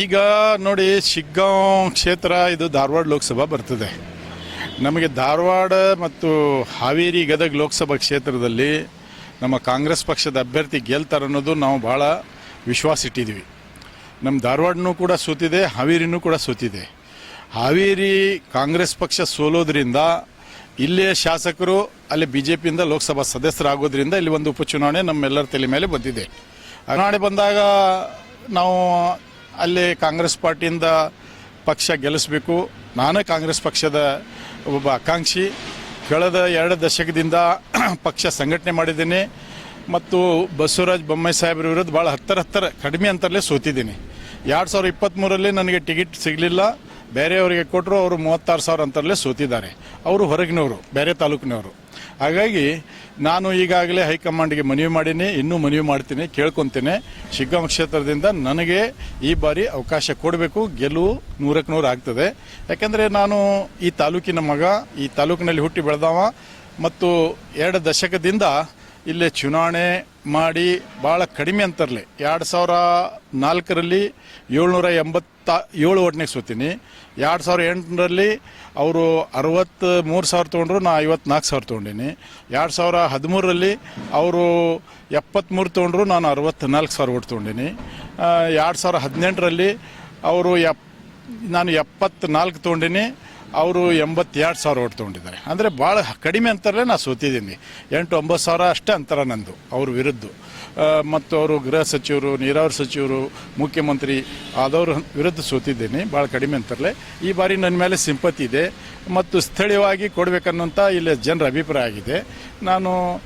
ಈಗ ನೋಡಿ ಶಿಗ್ಗಾಂವ್ ಕ್ಷೇತ್ರ, ಇದು ಧಾರವಾಡ ಲೋಕಸಭಾ ಬರ್ತದೆ. ನಮಗೆ ಧಾರವಾಡ ಮತ್ತು ಹಾವೇರಿ ಗದಗ ಲೋಕಸಭಾ ಕ್ಷೇತ್ರದಲ್ಲಿ ನಮ್ಮ ಕಾಂಗ್ರೆಸ್ ಪಕ್ಷದ ಅಭ್ಯರ್ಥಿ ಗೆಲ್ತಾರೆ ಅನ್ನೋದು ನಾವು ಭಾಳ ವಿಶ್ವಾಸ ಇಟ್ಟಿದ್ವಿ ನಮ್ಮ ಧಾರವಾಡನೂ ಕೂಡ ಸೋತಿದೆ, ಹಾವೇರಿನೂ ಕೂಡ ಸೋತಿದೆ. ಹಾವೇರಿ ಕಾಂಗ್ರೆಸ್ ಪಕ್ಷ ಸೋಲೋದ್ರಿಂದ ಇಲ್ಲಿಯ ಶಾಸಕರು, ಅಲ್ಲಿ ಬಿ ಜೆ ಪಿಯಿಂದ ಲೋಕಸಭಾ ಸದಸ್ಯರಾಗೋದ್ರಿಂದ ಇಲ್ಲಿ ಒಂದು ಉಪಚುನಾವಣೆ ನಮ್ಮೆಲ್ಲರ ತಲೆ ಮೇಲೆ ಬಂದಿದೆ. ಚುನಾವಣೆ ಬಂದಾಗ ನಾವು ಅಲ್ಲಿ ಕಾಂಗ್ರೆಸ್ ಪಾರ್ಟಿಯಿಂದ ಪಕ್ಷ ಗೆಲ್ಲಿಸಬೇಕು. ನಾನೇ ಕಾಂಗ್ರೆಸ್ ಪಕ್ಷದ ಒಬ್ಬ ಆಕಾಂಕ್ಷಿ. ಕಳೆದ ಎರಡು ದಶಕದಿಂದ ಪಕ್ಷ ಸಂಘಟನೆ ಮಾಡಿದ್ದೀನಿ. ಮತ್ತು ಬಸವರಾಜ ಬೊಮ್ಮಾಯಿ ಸಾಹೇಬ್ರ ವಿರುದ್ಧ ಭಾಳ ಹತ್ತರ ಹತ್ತರ, ಕಡಿಮೆ ಅಂತರಲ್ಲೇ ಸೋತಿದ್ದೀನಿ. ಎರಡು ಸಾವಿರದ ಇಪ್ಪತ್ತ್ಮೂರಲ್ಲಿ ನನಗೆ ಟಿಕೆಟ್ ಸಿಗಲಿಲ್ಲ. ಬೇರೆಯವರಿಗೆ ಕೊಟ್ಟರು ಅವರು ಮೂವತ್ತಾರು ಸಾವಿರ ಅಂತರಲ್ಲೇ ಸೋತಿದ್ದಾರೆ. ಅವರು ಹೊರಗಿನವರು, ಬೇರೆ ತಾಲೂಕಿನವರು. ಹಾಗಾಗಿ ನಾನು ಈಗಾಗಲೇ ಹೈಕಮಾಂಡ್ಗೆ ಮನವಿ ಮಾಡೀನಿ, ಇನ್ನೂ ಮನವಿ ಮಾಡ್ತೀನಿ, ಕೇಳ್ಕೊತೀನಿ. ಶಿಗ್ಗಾಂವ್ ಕ್ಷೇತ್ರದಿಂದ ನನಗೆ ಈ ಬಾರಿ ಅವಕಾಶ ಕೊಡಬೇಕು, ಗೆಲುವು ನೂರಕ್ಕೆ ನೂರು ಆಗ್ತದೆ. ಯಾಕೆಂದರೆ ನಾನು ಈ ತಾಲೂಕಿನ ಮಗ, ಈ ತಾಲೂಕಿನಲ್ಲಿ ಹುಟ್ಟಿ ಬೆಳೆದವ ಮತ್ತು ಎರಡು ದಶಕದಿಂದ ಇಲ್ಲೇ ಚುನಾವಣೆ ಮಾಡಿ ಭಾಳ ಕಡಿಮೆ ಅಂತರಲಿ. ಎರಡು ಸಾವಿರ ನಾಲ್ಕರಲ್ಲಿ ಏಳ್ನೂರ ಎಂಬತ್ತ ಏಳು ಓಟ್ನಾಗ ಸೋತೀನಿ ಎರಡು ಸಾವಿರ ಎಂಟರಲ್ಲಿ ಅವರು ಅರವತ್ತು ಮೂರು ಸಾವಿರ ತೊಗೊಂಡ್ರು, ನಾ ಐವತ್ನಾಲ್ಕು ಸಾವಿರ ತೊಗೊಂಡೀನಿ. ಎರಡು ಸಾವಿರ ಹದಿಮೂರರಲ್ಲಿ ಅವರು ಎಪ್ಪತ್ತ್ಮೂರು ತೊಗೊಂಡ್ರು, ನಾನು ಅರವತ್ತ್ನಾಲ್ಕು ಸಾವಿರ ಓಟ್ ತೊಗೊಂಡೀನಿ. ಎರಡು ಸಾವಿರ ಹದಿನೆಂಟರಲ್ಲಿ ಅವರು ಎಪ್ ನಾನು ಎಪ್ಪತ್ನಾಲ್ಕು ತೊಗೊಂಡೀನಿ, ಅವರು ಎಂಬತ್ತೆರಡು ಸಾವಿರ ಓಟ್ ತೊಗೊಂಡಿದ್ದಾರೆ. ಅಂದರೆ ಭಾಳ ಕಡಿಮೆ ಅಂತರಲ್ಲೇ ನಾನು ಸೋತಿದ್ದೀನಿ. ಎಂಟು ಒಂಬತ್ತು ಸಾವಿರ ಅಷ್ಟೇ ಅಂತರ ನಂದು, ಅವ್ರ ವಿರುದ್ಧ. ಮತ್ತು ಅವರು ಗೃಹ ಸಚಿವರು, ನೀರಾವರಿ ಸಚಿವರು, ಮುಖ್ಯಮಂತ್ರಿ ಆದವ್ರ ವಿರುದ್ಧ ಸೋತಿದ್ದೇನೆ, ಭಾಳ ಕಡಿಮೆ ಅಂತರಲ್ಲೇ. ಈ ಬಾರಿ ನನ್ನ ಮೇಲೆ ಸಿಂಪತಿ ಇದೆ. ಮತ್ತು ಸ್ಥಳೀಯವಾಗಿ ಕೊಡಬೇಕನ್ನುವಂಥ ಇಲ್ಲಿ ಜನರ ಅಭಿಪ್ರಾಯ ಆಗಿದೆ. ನಾನು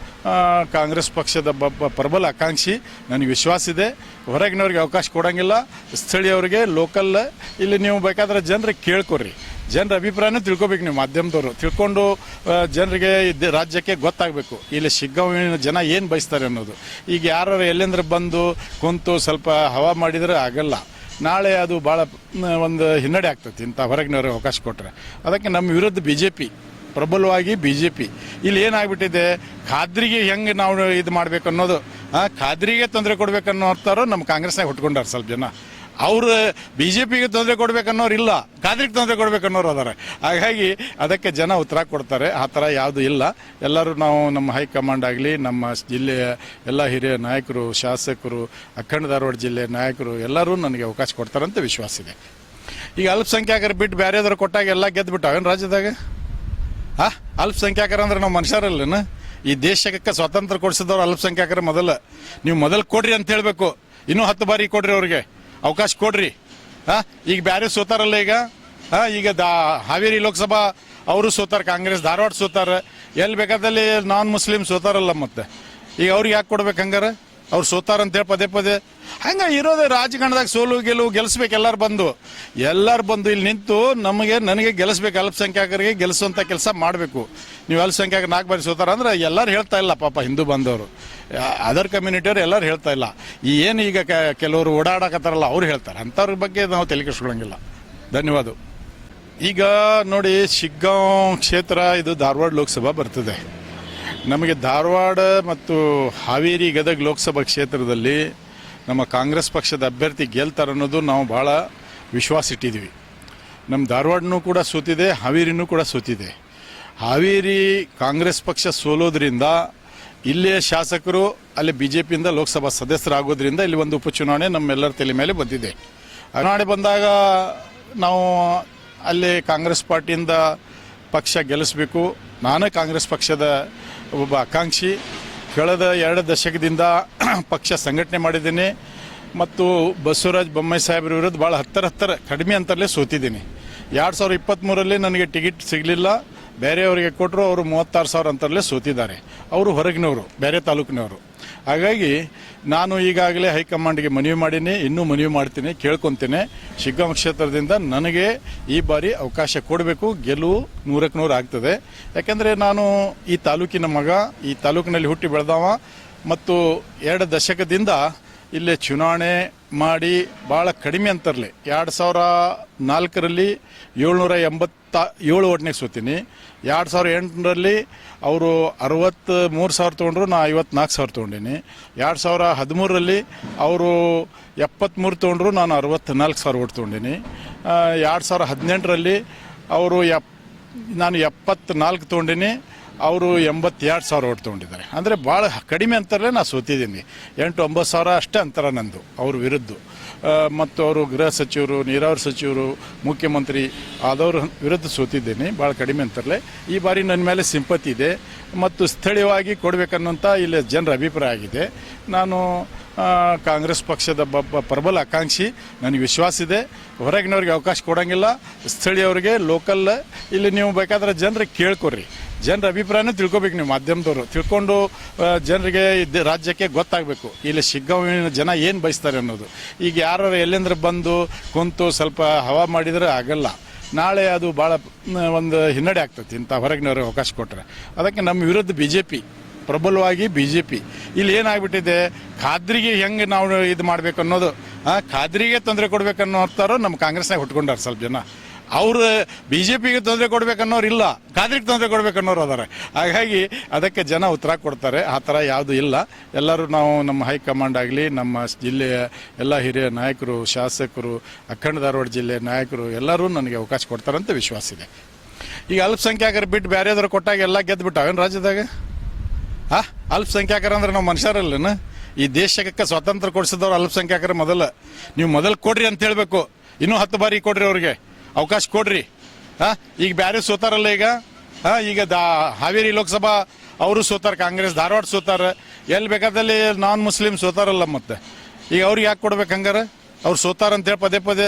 ಕಾಂಗ್ರೆಸ್ ಪಕ್ಷದ ಪ್ರಬಲ ಆಕಾಂಕ್ಷಿ. ನನಗೆ ವಿಶ್ವಾಸ ಇದೆ. ಹೊರಗಿನವ್ರಿಗೆ ಅವಕಾಶ ಕೊಡೋಂಗಿಲ್ಲ. ಸ್ಥಳೀಯವರಿಗೆ ಲೋಕಲ್ ಇಲ್ಲಿ ನೀವು ಬೇಕಾದ್ರೆ ಜನರಿಗೆ ಕೇಳ್ಕೊರಿ ಜನರ ಅಭಿಪ್ರಾಯನೂ ತಿಳ್ಕೊಬೇಕು ನೀವು, ಮಾಧ್ಯಮದವರು. ತಿಳ್ಕೊಂಡು ಜನರಿಗೆ ರಾಜ್ಯಕ್ಕೆ ಗೊತ್ತಾಗಬೇಕು. ಇಲ್ಲಿ ಶಿಗ್ಗಾಂವಿನ ಜನ ಏನು ಬಯಸ್ತಾರೆ ಅನ್ನೋದು. ಈಗ ಯಾರು ಎಲ್ಲಿಂದ್ರೆ ಬಂದು ಕುಂತು ಸ್ವಲ್ಪ ಹವಾ ಮಾಡಿದರೆ ಆಗಲ್ಲ. ನಾಳೆ ಅದು ಭಾಳ ಒಂದು ಹಿನ್ನಡೆ ಆಗ್ತದೆ, ಇಂಥ ಹೊರಗಿನವ್ರಿಗೆ ಅವಕಾಶ ಕೊಟ್ಟರೆ ಅದಕ್ಕೆ ನಮ್ಮ ವಿರುದ್ಧ ಬಿ ಜೆ ಪಿ ಪ್ರಬಲವಾಗಿ ಬಿ ಜೆ ಪಿ ಇಲ್ಲಿ ಏನಾಗ್ಬಿಟ್ಟಿದೆ, ಖಾದ್ರಿಗೆ ಹೆಂಗೆ ನಾವು ಇದು ಮಾಡಬೇಕು ಅನ್ನೋದು ಖಾದ್ರಿಗೆ ತೊಂದರೆ ಕೊಡ್ಬೇಕನ್ನೋರ್ತಾರೋ ನಮ್ಮ ಕಾಂಗ್ರೆಸ್ನಾಗ ಹುಟ್ಕೊಂಡಾರ ಸ್ವಲ್ಪ ಜನ. ಅವ್ರು ಬಿ ಜೆ ಪಿಗೆ ತೊಂದರೆ ಕೊಡ್ಬೇಕನ್ನೋರು ಇಲ್ಲ ಖಾದ್ರಿಗೆ ತೊಂದರೆ ಕೊಡ್ಬೇಕನ್ನೋರು ಅದಾರೆ. ಹಾಗಾಗಿ ಅದಕ್ಕೆ ಜನ ಉತ್ತರ ಕೊಡ್ತಾರೆ, ಆ ಥರ ಯಾವುದು ಇಲ್ಲ. ಎಲ್ಲರೂ ನಾವು ನಮ್ಮ ಹೈಕಮಾಂಡ್ ಆಗಲಿ, ನಮ್ಮ ಜಿಲ್ಲೆಯ ಎಲ್ಲ ಹಿರಿಯ ನಾಯಕರು, ಶಾಸಕರು, ಅಖಂಡ ಧಾರವಾಡ ಜಿಲ್ಲೆ ನಾಯಕರು ಎಲ್ಲರೂ ನನಗೆ ಅವಕಾಶ ಕೊಡ್ತಾರಂತ ವಿಶ್ವಾಸ ಇದೆ. ಈಗ ಅಲ್ಪಸಂಖ್ಯಾತರು ಬಿಟ್ಟು ಬೇರೆದವ್ರು ಕೊಟ್ಟಾಗ ಎಲ್ಲ ಗೆದ್ದು ಬಿಟ್ಟಾವೇನು ರಾಜ್ಯದಾಗ? ಆ ಅಲ್ಪಸಂಖ್ಯಾತರು ಅಂದ್ರೆ ನಾವು ಮನುಷ್ಯರಲ್ಲೇನು? ಈ ದೇಶಕ್ಕೆ ಸ್ವಾತಂತ್ರ್ಯ ಕೊಡಿಸಿದವ್ರು ಅಲ್ಪಸಂಖ್ಯಾತರು ಮೊದಲು. ನೀವು ಮೊದಲು ಕೊಡ್ರಿ ಅಂತ ಹೇಳಬೇಕು. ಇನ್ನೂ ಹತ್ತು ಬಾರಿ ಕೊಡ್ರಿ ಅವ್ರಿಗೆ. ಅವಕಾಶ ಕೊಡ್ರಿ. ಹಾ, ಈಗ ಬ್ಯಾರೆ ಸೋತಾರಲ್ಲ ಈಗ? ಹಾ, ಈಗ ದಾ, ಹಾವೇರಿ ಲೋಕಸಭಾ ಅವರು ಸೋತಾರ, ಕಾಂಗ್ರೆಸ್ ಧಾರವಾಡ ಸೋತಾರ. ಎಲ್ಲಿ ಬೇಕಾದಲ್ಲಿ ನಾನ್ ಮುಸ್ಲಿಮ್ ಸೋತಾರಲ್ಲ ಮತ್ತೆ. ಈಗ ಅವ್ರಿಗೆ ಯಾಕೆ ಕೊಡ್ಬೇಕು ಹಂಗಾರ? ಅವ್ರು ಸೋತಾರ ಅಂತ ಹೇಳಿ ಪದೇ ಪದೇ. ಹಂಗ ಇರೋದೇ ರಾಜಕಾರಣದಾಗ ಸೋಲು ಗೆಲುವು ಗೆಲ್ಲಿಸ್ಬೇಕು ಎಲ್ಲರೂ ಬಂದು. ಎಲ್ಲರೂ ಬಂದು ಇಲ್ಲಿ ನಿಂತು ನಮಗೆ, ನನಗೆ ಗೆಲ್ಲಿಸ್ಬೇಕು ಅಲ್ಪಸಂಖ್ಯಾತರಿಗೆ ಗೆಲ್ಲಿಸುವಂಥ ಕೆಲಸ ಮಾಡಬೇಕು. ನೀವು ಅಲ್ಪಸಂಖ್ಯಾತ ನಾಲ್ಕು ಬಾರಿ ಸೋತಾರ ಅಂದ್ರೆ ಎಲ್ಲರೂ ಹೇಳ್ತಾ ಇಲ್ಲ, ಪಾಪ ಹಿಂದೂ ಬಂದವರು. ಅದರ್ ಕಮ್ಯುನಿಟಿಯವ್ರು ಎಲ್ಲರೂ ಹೇಳ್ತಾ ಇಲ್ಲ. ಏನು ಈಗ ಕೆಲವರು ಓಡಾಡಕತ್ತಾರಲ್ಲ, ಅವ್ರು ಹೇಳ್ತಾರೆ. ಅಂಥವ್ರ ಬಗ್ಗೆ ನಾವು ತಲೆ ಕೆಡಿಸ್ಕೊಳಂಗಿಲ್ಲ. ಧನ್ಯವಾದ. ಈಗ ನೋಡಿ ಶಿಗ್ಗಾಂವ್ ಕ್ಷೇತ್ರ, ಇದು ಧಾರವಾಡ ಲೋಕಸಭಾ ಬರ್ತದೆ. ನಮಗೆ ಧಾರವಾಡ ಮತ್ತು ಹಾವೇರಿ ಗದಗ ಲೋಕಸಭಾ ಕ್ಷೇತ್ರದಲ್ಲಿ ನಮ್ಮ ಕಾಂಗ್ರೆಸ್ ಪಕ್ಷದ ಅಭ್ಯರ್ಥಿ ಗೆಲ್ತಾರೆ ಅನ್ನೋದು ನಾವು ಭಾಳ ವಿಶ್ವಾಸ ಇಟ್ಟಿದ್ದೀವಿ ನಮ್ಮ ಧಾರವಾಡನೂ ಕೂಡ ಸೋತಿದೆ, ಹಾವೇರಿನೂ ಕೂಡ ಸೋತಿದೆ. ಹಾವೇರಿ ಕಾಂಗ್ರೆಸ್ ಪಕ್ಷ ಸೋಲೋದ್ರಿಂದ ಇಲ್ಲಿಯ ಶಾಸಕರು, ಅಲ್ಲಿ ಬಿ ಜೆ ಪಿಯಿಂದ ಲೋಕಸಭಾ ಸದಸ್ಯರಾಗೋದ್ರಿಂದ ಇಲ್ಲಿ ಒಂದು ಉಪಚುನಾವಣೆ ನಮ್ಮೆಲ್ಲರ ತಲೆ ಮೇಲೆ ಬಂದಿದೆ. ಚುನಾವಣೆ ಬಂದಾಗ ನಾವು ಅಲ್ಲಿ ಕಾಂಗ್ರೆಸ್ ಪಾರ್ಟಿಯಿಂದ ಪಕ್ಷ ಗೆಲ್ಲಿಸಬೇಕು. ನಾನೇ ಕಾಂಗ್ರೆಸ್ ಪಕ್ಷದ ಒಬ್ಬ ಆಕಾಂಕ್ಷಿ, ಕಳೆದ ಎರಡು ದಶಕದಿಂದ ಪಕ್ಷ ಸಂಘಟನೆ ಮಾಡಿದ್ದೀನಿ ಮತ್ತು ಬಸವರಾಜ ಬೊಮ್ಮಾಯಿ ಸಾಹೇಬ್ರ ವಿರುದ್ಧ ಭಾಳ ಹತ್ತರ ಹತ್ತರ, ಕಡಿಮೆ ಅಂತಲೇ ಸೋತಿದ್ದೀನಿ. ಎರಡು ಸಾವಿರದ ಇಪ್ಪತ್ತ್ಮೂರಲ್ಲಿ ನನಗೆ ಟಿಕೆಟ್ ಸಿಗಲಿಲ್ಲ, ಬೇರೆಯವರಿಗೆ ಕೊಟ್ಟರು ಅವರು ಮೂವತ್ತಾರು ಸಾವಿರ ಅಂತರಲ್ಲೇ ಸೋತಿದ್ದಾರೆ. ಅವರು ಹೊರಗಿನವರು, ಬೇರೆ ತಾಲೂಕಿನವರು. ಹಾಗಾಗಿ ನಾನು ಈಗಾಗಲೇ ಹೈಕಮಾಂಡ್ಗೆ ಮನವಿ ಮಾಡೀನಿ, ಇನ್ನೂ ಮನವಿ ಮಾಡ್ತೀನಿ, ಕೇಳ್ಕೊತೀನಿ. ಶಿಗ್ಗಾಂ ಕ್ಷೇತ್ರದಿಂದ ನನಗೆ ಈ ಬಾರಿ ಅವಕಾಶ ಕೊಡಬೇಕು, ಗೆಲುವು ನೂರಕ್ಕೆ ನೂರು ಆಗ್ತದೆ. ಯಾಕೆಂದರೆ ನಾನು ಈ ತಾಲೂಕಿನ ಮಗ, ಈ ತಾಲೂಕಿನಲ್ಲಿ ಹುಟ್ಟಿ ಬೆಳೆದವ. ಮತ್ತು ಎರಡು ದಶಕದಿಂದ ಇಲ್ಲೇ ಚುನಾವಣೆ ಮಾಡಿ ಭಾಳ ಕಡಿಮೆ ಅಂತರಲಿ. ಎರಡು ಸಾವಿರ ನಾಲ್ಕರಲ್ಲಿ ಏಳ್ನೂರ ಎಂಬತ್ತ, ಏಳು ಓಟ್ನಾಗ ಸೋತೀನಿ. ಎರಡು ಸಾವಿರ ಎಂಟರಲ್ಲಿ ಅವರು ಅರವತ್ತು ಮೂರು ಸಾವಿರ ತೊಗೊಂಡ್ರು, ನಾ ಐವತ್ನಾಲ್ಕು ಸಾವಿರ ತೊಗೊಂಡೀನಿ. ಎರಡು ಸಾವಿರ ಹದಿಮೂರರಲ್ಲಿ ಅವರು ಎಪ್ಪತ್ತ್ಮೂರು ತೊಗೊಂಡ್ರು, ನಾನು ಅರವತ್ತ್ನಾಲ್ಕು ಸಾವಿರ ಓಟ್ ತೊಗೊಂಡೀನಿ. ಎರಡು ಸಾವಿರ ಹದಿನೆಂಟರಲ್ಲಿ ಅವರು ಎಪ್, ನಾನು ಎಪ್ಪತ್ನಾಲ್ಕು ತೊಗೊಂಡೀನಿ. ಅವರು ಎಂಬತ್ತೆರಡು ಸಾವಿರ ಓಟ್ ತೊಗೊಂಡಿದ್ದಾರೆ. ಅಂದರೆ ಭಾಳ ಕಡಿಮೆ ಅಂತಾರಲ್ಲೇ ನಾನು ಸೋತಿದ್ದೀನಿ. ಎಂಟು, ಒಂಬತ್ತು ಸಾವಿರ ಅಷ್ಟೇ ಅಂತಾರ ನಂದು, ಅವ್ರ ವಿರುದ್ಧ. ಮತ್ತು ಅವರು ಗೃಹ ಸಚಿವರು, ನೀರಾವರಿ ಸಚಿವರು, ಮುಖ್ಯಮಂತ್ರಿ ಆದವ್ರ ವಿರುದ್ಧ ಸೋತಿದ್ದೀನಿ, ಭಾಳ ಕಡಿಮೆ ಅಂತಾರಲ್ಲೇ. ಈ ಬಾರಿ ನನ್ನ ಮೇಲೆ ಸಿಂಪತಿ ಇದೆ. ಮತ್ತು ಸ್ಥಳೀಯವಾಗಿ ಕೊಡಬೇಕನ್ನುವಂಥ ಇಲ್ಲಿ ಜನರ ಅಭಿಪ್ರಾಯ ಆಗಿದೆ. ನಾನು ಕಾಂಗ್ರೆಸ್ ಪಕ್ಷದ ಬ ಪ್ರಬಲ ಆಕಾಂಕ್ಷಿ, ನನಗೆ ವಿಶ್ವಾಸ ಇದೆ. ಹೊರಗಿನವ್ರಿಗೆ ಅವಕಾಶ ಕೊಡೋಂಗಿಲ್ಲ. ಸ್ಥಳೀಯವ್ರಿಗೆ ಲೋಕಲ್ ಇಲ್ಲಿ ನೀವು ಬೇಕಾದ್ರೆ ಜನರಿಗೆ ಕೇಳ್ಕೊರಿ ಜನರ ಅಭಿಪ್ರಾಯನೂ ತಿಳ್ಕೊಬೇಕು ನೀವು, ಮಾಧ್ಯಮದವರು. ತಿಳ್ಕೊಂಡು ಜನರಿಗೆ ರಾಜ್ಯಕ್ಕೆ ಗೊತ್ತಾಗಬೇಕು. ಇಲ್ಲಿ ಶಿಗ್ಗಾವಿನ ಜನ ಏನು ಬಯಸ್ತಾರೆ ಅನ್ನೋದು. ಈಗ ಯಾರು ಎಲ್ಲಿಂದ್ರ ಬಂದು ಕುಂತು ಸ್ವಲ್ಪ ಹವಾ ಮಾಡಿದರೆ ಆಗಲ್ಲ. ನಾಳೆ ಅದು ಭಾಳ ಒಂದು ಹಿನ್ನಡೆ ಆಗ್ತೈತಿ ಇಂಥ ಹೊರಗಿನವ್ರಿಗೆ ಅವಕಾಶ ಕೊಟ್ಟರೆ ಅದಕ್ಕೆ ನಮ್ಮ ವಿರುದ್ಧ ಬಿ ಜೆ ಪಿ ಪ್ರಬಲವಾಗಿ ಬಿ ಜೆ ಪಿ ಇಲ್ಲಿ ಏನಾಗ್ಬಿಟ್ಟಿದೆ? ಖಾದ್ರಿಗೆ ಹೆಂಗೆ ನಾವು ಇದು ಮಾಡಬೇಕು ಅನ್ನೋದು ಖಾದ್ರಿಗೆ ತೊಂದರೆ ಕೊಡ್ಬೇಕನ್ನೋರ್ತಾರೋ ನಮ್ಮ ಕಾಂಗ್ರೆಸ್ನಾಗ ಹುಟ್ಕೊಂಡಾರ ಸ್ವಲ್ಪ ಜನ. ಅವ್ರು ಬಿ ಜೆ ಪಿಗೆ ತೊಂದರೆ ಕೊಡ್ಬೇಕನ್ನೋರು ಇಲ್ಲ ಖಾದ್ರಿಗೆ ತೊಂದರೆ ಕೊಡ್ಬೇಕನ್ನೋರು ಅದಾರೆ. ಹಾಗಾಗಿ ಅದಕ್ಕೆ ಜನ ಉತ್ತರ ಕೊಡ್ತಾರೆ. ಆ ಥರ ಯಾವುದು ಇಲ್ಲ. ಎಲ್ಲರೂ ನಾವು ನಮ್ಮ ಹೈಕಮಾಂಡ್ ಆಗಲಿ, ನಮ್ಮ ಜಿಲ್ಲೆಯ ಎಲ್ಲ ಹಿರಿಯ ನಾಯಕರು, ಶಾಸಕರು, ಅಖಂಡ ಧಾರವಾಡ ಜಿಲ್ಲೆಯ ನಾಯಕರು ಎಲ್ಲರೂ ನನಗೆ ಅವಕಾಶ ಕೊಡ್ತಾರಂತ ವಿಶ್ವಾಸ ಇದೆ. ಈಗ ಅಲ್ಪಸಂಖ್ಯಾತರು ಬಿಟ್ಟು ಬೇರೆಯವ್ರು ಕೊಟ್ಟಾಗ ಎಲ್ಲ ಗೆದ್ದು ಬಿಟ್ಟಾವೇನು ರಾಜ್ಯದಾಗ? ಆ? ಅಲ್ಪಸಂಖ್ಯಾತರು ಅಂದ್ರೆ ನಾವು ಮನುಷ್ಯರಲ್ಲೇನು? ಈ ದೇಶಕ್ಕೆ ಸ್ವಾತಂತ್ರ್ಯ ಕೊಡಿಸಿದವ್ರು ಅಲ್ಪಸಂಖ್ಯಾತರು ಮೊದಲು. ನೀವು ಮೊದಲು ಕೊಡ್ರಿ ಅಂತ ಹೇಳಬೇಕು. ಇನ್ನೂ ಹತ್ತು ಬಾರಿ ಕೊಡ್ರಿ ಅವ್ರಿಗೆ. ಅವಕಾಶ ಕೊಡ್ರಿ. ಹಾಂ, ಈಗ ಬ್ಯಾರೆ ಸೋತಾರಲ್ಲ ಈಗ? ಹಾಂ, ಈಗ ದಾ, ಹಾವೇರಿ ಲೋಕಸಭಾ ಅವರು ಸೋತಾರೆ, ಕಾಂಗ್ರೆಸ್ ಧಾರವಾಡ ಸೋತಾರೆ. ಎಲ್ಲಿ ಬೇಕಾದಲ್ಲಿ ನಾನ್ ಮುಸ್ಲಿಮ್ ಸೋತಾರಲ್ಲ ಮತ್ತೆ? ಈಗ ಅವ್ರಿಗೆ ಯಾಕೆ ಕೊಡ್ಬೇಕು ಹಂಗಾರ? ಅವ್ರು ಸೋತಾರ ಅಂತೇಳಿ ಪದೇ ಪದೇ.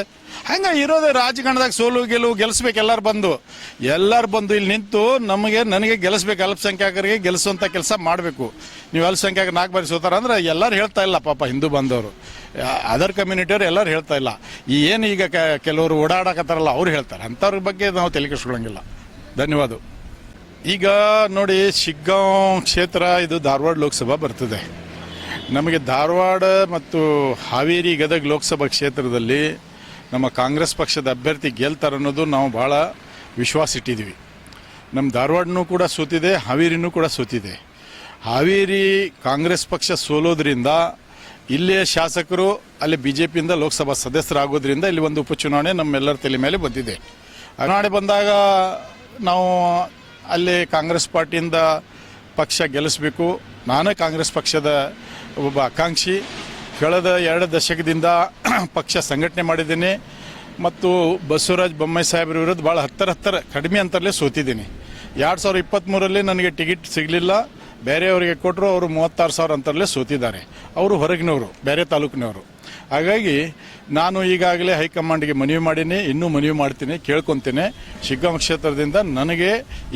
ಹಂಗೆ ಇರೋದೇ ರಾಜಕಾರಣದಾಗ ಸೋಲು, ಗೆಲುವು ಗೆಲ್ಲಿಸ್ಬೇಕು ಎಲ್ಲರೂ ಬಂದು. ಎಲ್ಲರೂ ಬಂದು ಇಲ್ಲಿ ನಿಂತು ನಮಗೆ, ನನಗೆ ಗೆಲ್ಲಿಸ್ಬೇಕು ಅಲ್ಪಸಂಖ್ಯಾತರಿಗೆ ಗೆಲ್ಲಿಸುವಂಥ ಕೆಲಸ ಮಾಡಬೇಕು. ನೀವು ಅಲ್ಪಸಂಖ್ಯಾತ ನಾಲ್ಕು ಬಾರಿ ಸೋತಾರ ಅಂದ್ರೆ ಎಲ್ಲರೂ ಹೇಳ್ತಾ ಇಲ್ಲ, ಪಾಪ ಹಿಂದೂ ಬಂದವರು. ಅದರ್ ಕಮ್ಯುನಿಟಿಯವ್ರು ಎಲ್ಲರೂ ಹೇಳ್ತಾ ಇಲ್ಲ. ಏನು ಈಗ ಕೆಲವರು ಓಡಾಡಕತ್ತಾರಲ್ಲ, ಅವ್ರು ಹೇಳ್ತಾರೆ. ಅಂಥವ್ರ ಬಗ್ಗೆ ನಾವು ತಲೆ ಧನ್ಯವಾದ. ಈಗ ನೋಡಿ, ಶಿಗ್ಗಾಂವ್ ಕ್ಷೇತ್ರ, ಇದು ಧಾರವಾಡ ಲೋಕಸಭಾ ಬರ್ತದೆ. ನಮಗೆ ಧಾರವಾಡ ಮತ್ತು ಹಾವೇರಿ ಗದಗ ಲೋಕಸಭಾ ಕ್ಷೇತ್ರದಲ್ಲಿ ನಮ್ಮ ಕಾಂಗ್ರೆಸ್ ಪಕ್ಷದ ಅಭ್ಯರ್ಥಿ ಗೆಲ್ತಾರೆ ಅನ್ನೋದು ನಾವು ಭಾಳ ವಿಶ್ವಾಸ ಇಟ್ಟಿದ್ದೀವಿ. ನಮ್ಮ ಧಾರವಾಡನೂ ಕೂಡ ಸೋತಿದೆ, ಹಾವೇರಿನೂ ಕೂಡ ಸೋತಿದೆ. ಹಾವೇರಿ ಕಾಂಗ್ರೆಸ್ ಪಕ್ಷ ಸೋಲೋದ್ರಿಂದ ಇಲ್ಲಿಯ ಶಾಸಕರು, ಅಲ್ಲಿ ಬಿ ಜೆ ಪಿಯಿಂದ ಲೋಕಸಭಾ ಸದಸ್ಯರಾಗೋದ್ರಿಂದ ಇಲ್ಲಿ ಒಂದು ಉಪಚುನಾವಣೆ ನಮ್ಮೆಲ್ಲರ ತಲೆ ಮೇಲೆ ಬಂದಿದೆ. ಚುನಾವಣೆ ಬಂದಾಗ ನಾವು ಅಲ್ಲಿ ಕಾಂಗ್ರೆಸ್ ಪಾರ್ಟಿಯಿಂದ ಪಕ್ಷ ಗೆಲ್ಲಿಸಬೇಕು. ನಾನೇ ಕಾಂಗ್ರೆಸ್ ಪಕ್ಷದ ಒಬ್ಬ ಆಕಾಂಕ್ಷಿ, ಕಳೆದ ಎರಡು ದಶಕದಿಂದ ಪಕ್ಷ ಸಂಘಟನೆ ಮಾಡಿದ್ದೀನಿ ಮತ್ತು ಬಸವರಾಜ ಬೊಮ್ಮಾಯಿ ಸಾಹೇಬ್ರ ವಿರುದ್ಧ ಭಾಳ ಹತ್ತರ ಹತ್ತರ, ಕಡಿಮೆ ಅಂತರಲ್ಲೇ ಸೋತಿದ್ದೀನಿ. ಎರಡು ಸಾವಿರದ ಇಪ್ಪತ್ತ್ಮೂರಲ್ಲಿ ನನಗೆ ಟಿಕೆಟ್ ಸಿಗಲಿಲ್ಲ, ಬೇರೆಯವರಿಗೆ ಕೊಟ್ಟರು ಅವರು ಮೂವತ್ತಾರು ಸಾವಿರ ಅಂತರಲ್ಲೇ ಸೋತಿದ್ದಾರೆ. ಅವರು ಹೊರಗಿನವರು, ಬೇರೆ ತಾಲೂಕಿನವರು. ಹಾಗಾಗಿ ನಾನು ಈಗಾಗಲೇ ಹೈಕಮಾಂಡ್ಗೆ ಮನವಿ ಮಾಡೀನಿ, ಇನ್ನೂ ಮನವಿ ಮಾಡ್ತೀನಿ, ಕೇಳ್ಕೊತೀನಿ. ಶಿಗ್ಗಾಂ ಕ್ಷೇತ್ರದಿಂದ ನನಗೆ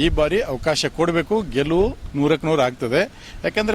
ಈ ಬಾರಿ ಅವಕಾಶ ಕೊಡಬೇಕು, ಗೆಲುವು ನೂರಕ್ಕೆ ನೂರು ಆಗ್ತದೆ. ಯಾಕೆಂದರೆ